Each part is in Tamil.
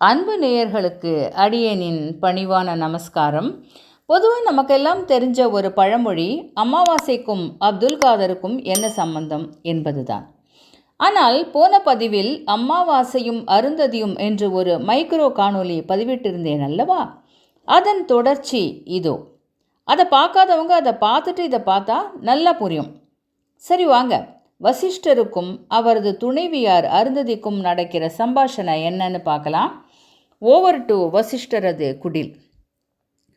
அன்பு நேயர்களுக்கு அடியனின் பணிவான நமஸ்காரம். பொதுவாக நமக்கெல்லாம் தெரிஞ்ச ஒரு பழமொழி அமாவாசைக்கும் அப்துல் காதருக்கும் என்ன சம்பந்தம் என்பதுதான். ஆனால் போன பதிவில் அமாவாசையும் அருந்ததியும் என்று ஒரு மைக்ரோ காணொலி பதிவிட்டிருந்தேன் அல்லவா? அதன் தொடர்ச்சி இதோ. அதை பார்க்காதவங்க அதை பார்த்துட்டு இதை பார்த்தா நல்லா புரியும். சரி வாங்க. வசிஷ்டருக்கும் அவரது துணைவியார் அருந்ததிக்கும் நடக்கிற சம்பாஷணை என்னன்னு பார்க்கலாம். ஓவர் டு வசிஷ்டரது குடில்.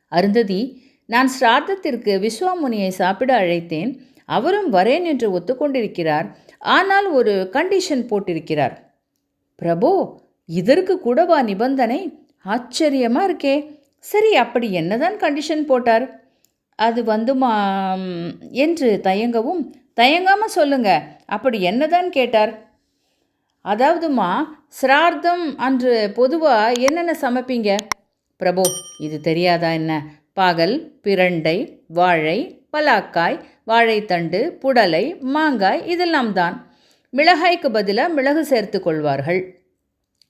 அருந்ததி நான் ஸ்ராத்தத்திற்கு விஸ்வாமுனியை சாப்பிட அழைத்தேன். அவரும் வரேன் என்று ஒத்துக்கொண்டிருக்கிறார். ஆனால் ஒரு கண்டிஷன் போட்டிருக்கிறார். பிரபு இதற்கு கூடவா நிபந்தனை? ஆச்சரியமாக இருக்கே. சரி அப்படி என்னதான் கண்டிஷன் போட்டார்? அது வந்துமா என்று தயங்கவும் தயங்காமல் சொல்லுங்க. அப்படி என்னதான் கேட்டார்? அதாவதுமா சிரார்த்தம் அன்று பொதுவாக என்னென்ன சமைப்பீங்க? பிரபு இது தெரியாதா என்ன? பாகல் பிரண்டை வாழை பலாக்காய் வாழைத்தண்டு புடலை மாங்காய் இதெல்லாம் தான். மிளகாய்க்கு பதிலாக மிளகு சேர்த்து கொள்வார்கள்.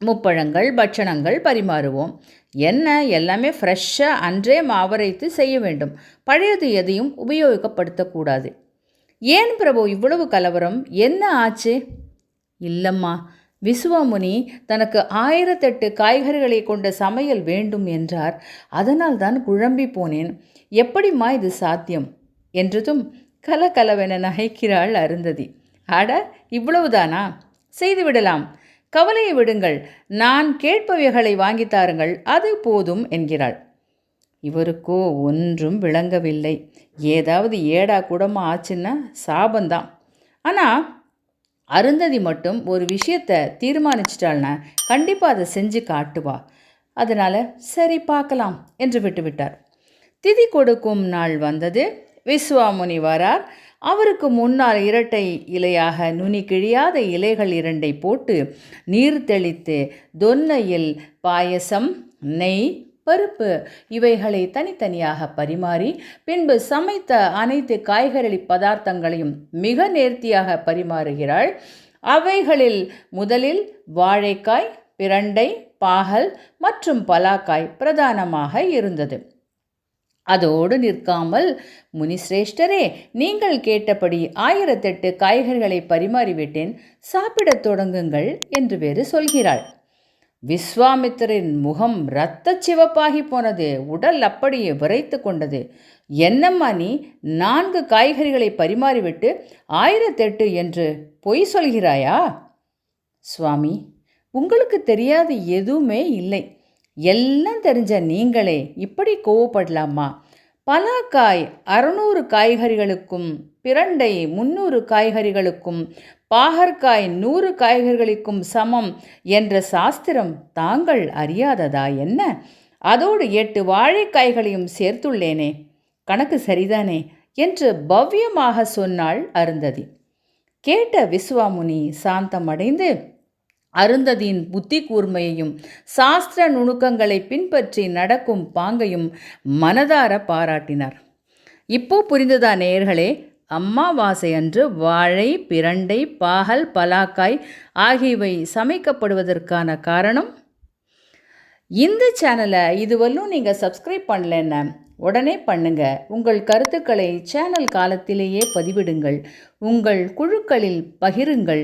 முப்பழங்கள் பட்சணங்கள் பரிமாறுவோம். என்ன எல்லாமே ஃப்ரெஷ்ஷாக அன்றே மாவரைத்து செய்ய வேண்டும். பழையது எதையும் உபயோகப்படுத்தக்கூடாது ஏன் பிரபு இவ்வளவு கலவரம்? என்ன ஆச்சு? இல்லம்மா விசுவாமுனி தனக்கு ஆயிரத்தெட்டு காய்கறிகளை கொண்ட சமையல் வேண்டும் என்றார். அதனால் தான் குழம்பி போனேன். எப்படிம்மா இது சாத்தியம்? என்றதும் கலகலவென நகைக்கிறாள் அருந்ததி. அட இவ்வளவுதானா? செய்து விடலாம். கவலையை விடுங்கள். நான் கேட்பவைகளை வாங்கித்தாருங்கள் அது போதும் என்கிறாள். இவருக்கோ ஒன்றும் விளங்கவில்லை. ஏதாவது ஏடா கூடமா ஆச்சுன்னா சாபந்தான் ஆனால் அருந்ததி மட்டும் ஒரு விஷயத்தை தீர்மானிச்சிட்டாள்னா கண்டிப்பாக அதை செஞ்சு காட்டுவா. அதனால் சரி பார்க்கலாம் என்று விட்டுவிட்டார். திதி கொடுக்கும் நாள் வந்தது. விஸ்வாமுனி வரார். அவருக்கு முன்னால் இரட்டை இலையாக நுனி கிழியாத இலைகள் இரண்டை போட்டு நீர் தெளித்து தொன்னையில் பாயசம் நெய் பருப்பு இவைகளை தனித்தனியாக பரிமாறி பின்பு சமைத்த அனைத்து காய்கறி பதார்த்தங்களையும் மிக நேர்த்தியாக பரிமாறுகிறாள். அவைகளில் முதலில் வாழைக்காய் பிரண்டை பாகல் மற்றும் பலாக்காய் பிரதானமாக இருந்தது. அதோடு நிற்காமல் முனிசிரேஷ்டரே நீங்கள் கேட்டபடி ஆயிரத்தெட்டு காய்கறிகளை பரிமாறிவிட்டேன். சாப்பிடத் தொடங்குங்கள் என்று வேறு சொல்கிறாள். விஸ்வாமித்திரின் முகம் இரத்த சிவப்பாகி போனது. உடல் அப்படியே விரைத்து கொண்டது. என்னம்மா நீ? நான்கு காய்கறிகளை பரிமாறிவிட்டு ஆயிரத்தெட்டு என்று பொய் சொல்கிறாயா? சுவாமி உங்களுக்கு தெரியாத எதுவுமே இல்லை. எல்லாம் தெரிஞ்ச நீங்களே இப்படி கோவப்படலாமா? பலாக்காய் அறுநூறு காய்கறிகளுக்கும் பிரண்டை முந்நூறு காய்கறிகளுக்கும் பாகற்காய் நூறு காய்கறிகளுக்கும் சமம் என்ற சாஸ்திரம் தாங்கள் அறியாததா என்ன? அதோடு எட்டு வாழைக்காய்களையும் சேர்த்துள்ளேனே கணக்கு சரிதானே? என்று பவ்யமாக சொன்னாள் அருந்ததி. கேட்ட விஸ்வாமுனி சாந்தமடைந்து அருந்ததியின் புத்தி கூர்மையையும் சாஸ்திர நுணுக்கங்களை பின்பற்றி நடக்கும் பாங்கையும் மனதார பாராட்டினார். இப்போ புரிந்ததா நேயர்களே அம்மாவாசை அன்று வாழை பிரண்டை பாகல் பலாக்காய் ஆகியவை சமைக்கப்படுவதற்கான காரணம்? இந்த சேனலை இதுவரையும் நீங்கள் சப்ஸ்கிரைப் பண்ணலன்னா உடனே பண்ணுங்க. உங்கள் கருத்துக்களை சேனல் காலத்திலேயே பதிவிடுங்கள். உங்கள் குழுக்களில் பகிருங்கள்.